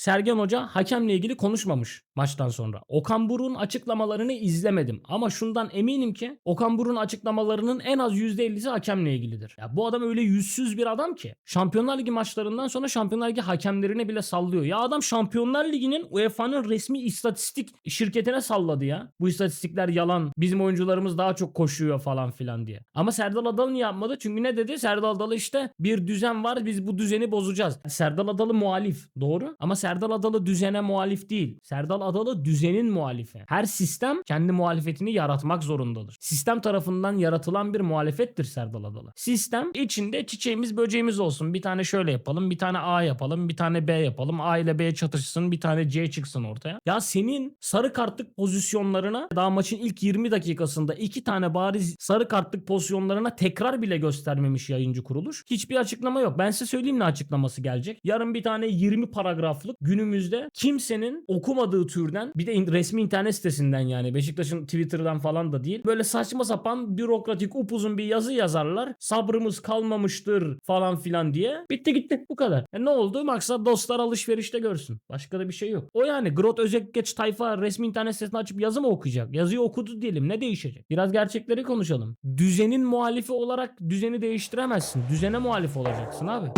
Sergen Hoca hakemle ilgili konuşmamış maçtan sonra. Okan Buruk'un açıklamalarını izlemedim. Ama şundan eminim ki Okan Buruk'un açıklamalarının en az %50'si hakemle ilgilidir. Ya bu adam öyle yüzsüz bir adam ki. Şampiyonlar Ligi maçlarından sonra Şampiyonlar Ligi hakemlerine bile sallıyor. Ya adam Şampiyonlar Ligi'nin UEFA'nın resmi istatistik şirketine salladı ya. Bu istatistikler yalan. Bizim oyuncularımız daha çok koşuyor falan filan diye. Ama Serdal Adalı niye yapmadı? Çünkü ne dedi? Serdal Adalı işte bir düzen var biz bu düzeni bozacağız. Serdal Adalı muhalif. Doğru. Ama Serdal Adalı düzene muhalif değil. Serdal Adalı düzenin muhalifi. Her sistem kendi muhalefetini yaratmak zorundadır. Sistem tarafından yaratılan bir muhalefettir Serdal Adalı. Sistem içinde çiçeğimiz böceğimiz olsun. Bir tane şöyle yapalım, bir tane A yapalım, bir tane B yapalım. A ile B çatışsın, bir tane C çıksın ortaya. Ya senin sarı kartlık pozisyonlarına daha maçın ilk 20 dakikasında iki tane bariz sarı kartlık pozisyonlarına tekrar bile göstermemiş yayıncı kuruluş. Hiçbir açıklama yok. Ben size söyleyeyim ne açıklaması gelecek. Yarın bir tane 20 paragraflık günümüzde kimsenin okumadığı türden bir de resmi internet sitesinden yani Beşiktaş'ın Twitter'dan falan da değil. Böyle saçma sapan bürokratik upuzun bir yazı yazarlar. Sabrımız kalmamıştır falan filan diye. Bitti gitti bu kadar. E ne oldu? Maksat dostlar alışverişte görsün. Başka da bir şey yok. O yani Grot Özekgeç tayfa resmi internet sitesini açıp yazı mı okuyacak? Yazıyı okudu diyelim. Ne değişecek? Biraz gerçekleri konuşalım. Düzenin muhalifi olarak düzeni değiştiremezsin. Düzene muhalif olacaksın abi.